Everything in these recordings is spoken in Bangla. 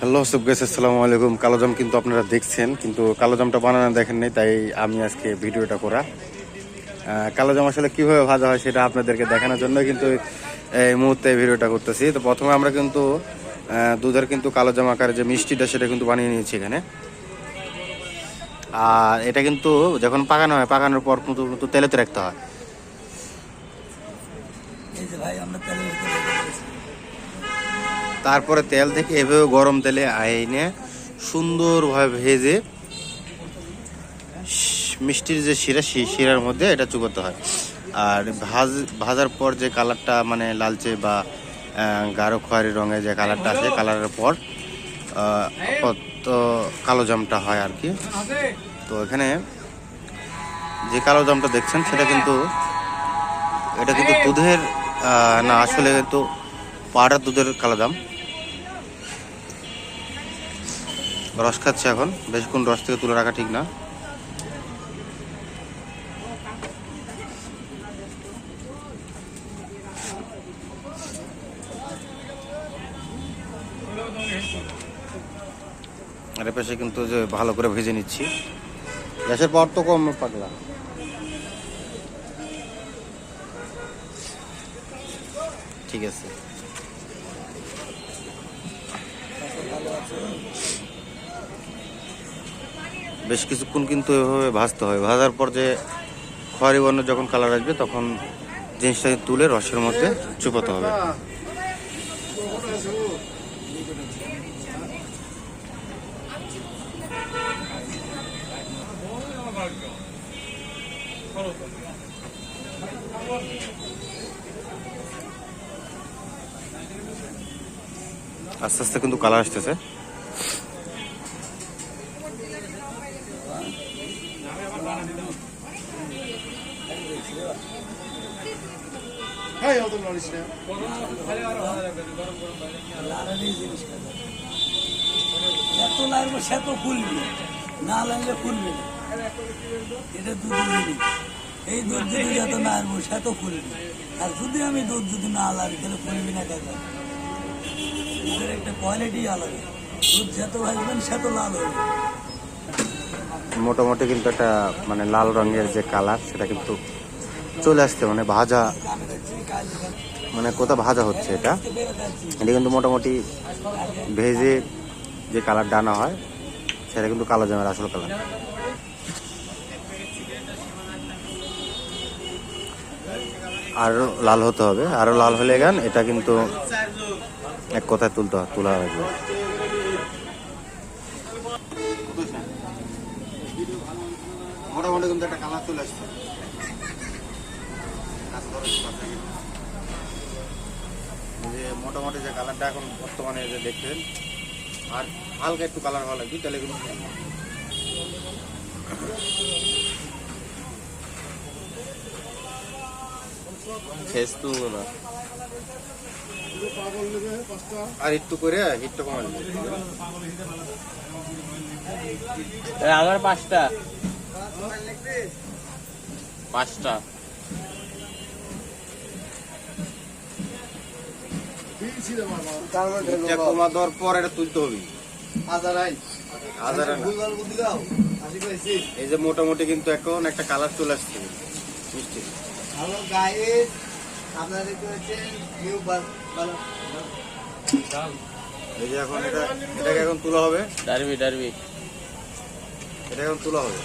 হ্যালো সব গেছে আসসালামু আলাইকুম। কালো জাম কিন্তু আপনারা দেখছেন কিন্তু কালো জামটা বানানো দেখেন নাই তাই আমি আজকে ভিডিওটা করা। আহ, কালো জাম আসলে কীভাবে ভাজা হয় সেটা আপনাদেরকে দেখানোর জন্য কিন্তু এই মুহূর্তে ভিডিওটা করতেছি। তো প্রথমে আমরা কিন্তু দুধের কিন্তু কালো জাম আকারে যে মিষ্টিটা সেটা কিন্তু বানিয়ে নিয়েছি এখানে। আর এটা কিন্তু যখন পাকানো হয় পাকানোর পর কিন্তু তেলেতে রাখতে হয়। তারপরে তেল থেকে এভাবে গরম তেলে আইনে সুন্দরভাবে ভেজে মিষ্টির যে শিরা সেই শিরার মধ্যে এটা চুকোতে হয়। আর ভাজ, ভাজার পর যে কালারটা মানে লালচে বা গাঢ় খয়েরি রঙের যে কালারটা আছে, কালারের পর কালো জামটা হয় আর কি। তো এখানে যে কালো জামটা দেখছেন, সেটা কিন্তু, এটা কিন্তু দুধের না, আসলে কিন্তু পাড়ার দুধের কালো দাম রস খাচ্ছে এখন। বেশিক্ষণ রস থেকে তুলে রাখা ঠিক না। আর পাশে কিন্তু যে ভালো করে ভেজে নিচ্ছি। গ্যাসের পাওয়ার তো কম, পাগলা। ঠিক আছে। বেশ কিছুক্ষণ কিন্তু এভাবে ভাজতে হয়। ভাজার পর যে খয়েরি বর্ণ যখন কালার আসবে, তখন জিনিসটাকে তুলে রসের মধ্যে চুপাতে হবে। আস্তে আস্তে কিন্তু কালার আসতেছে। লালানি জিনিস খাবে। যত লাগবে সে তো ফুলবে না লাগলে ফুলবে না। এটা দুধ জিনিস। এই দুধ যদি যত না আনব সে তো ফুলবে আর যদি আমি দুধ যদি না লাগি তাহলে ফুলবি না কেন দুধের একটা কোয়ালিটি আলাদা। দুধ যত ভাজবেন সে তো লাল হবে। মোটামুটি কিন্তু একটা মানে লাল রঙের যে কালার সেটা কিন্তু চলে আসছে মানে ভাজা। মানে কোথাও ভাজা হচ্ছে এটা? এটা কিন্তু মোটামুটি ভেজে যে কালার ডানা হয়, সেটা কিন্তু কালো জামের আসল কালার আরও লাল হতে হবে। আরও লাল হলে গান, এটা কিন্তু এক কথায় তুলতে হয়, তোলা লাগবে মোটামুটি কিন্তু একটা কালার চলে আসছে। যে মোটামুটি যে কালারটা এখন বর্তমানে যে দেখছেন আর হালকা একটু কালার হওয়া লাগবে তাহলে কিন্তু শেষ তো না। আর একটু করে হিটটা কমা আমার পাঁচটা। পাঁচটা। কমা দেওয়ার পর এটা তুলতে হবে। এই যে মোটামুটি কিন্তু এখন একটা কালার চলে আসছে। মিষ্টি আপনারা দেখতে পাচ্ছেন নিউ এই যে এখন এটা এটাকে এখন তোলা হবে। ডারবি ডারবি এটা এখন তোলা হবে।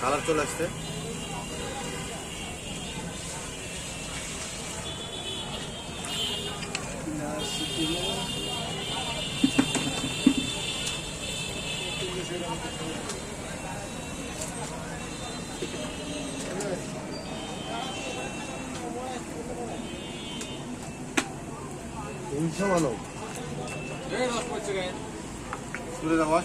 কালার চলে আসছে। Insya Allah. Where are you going? Where are you going?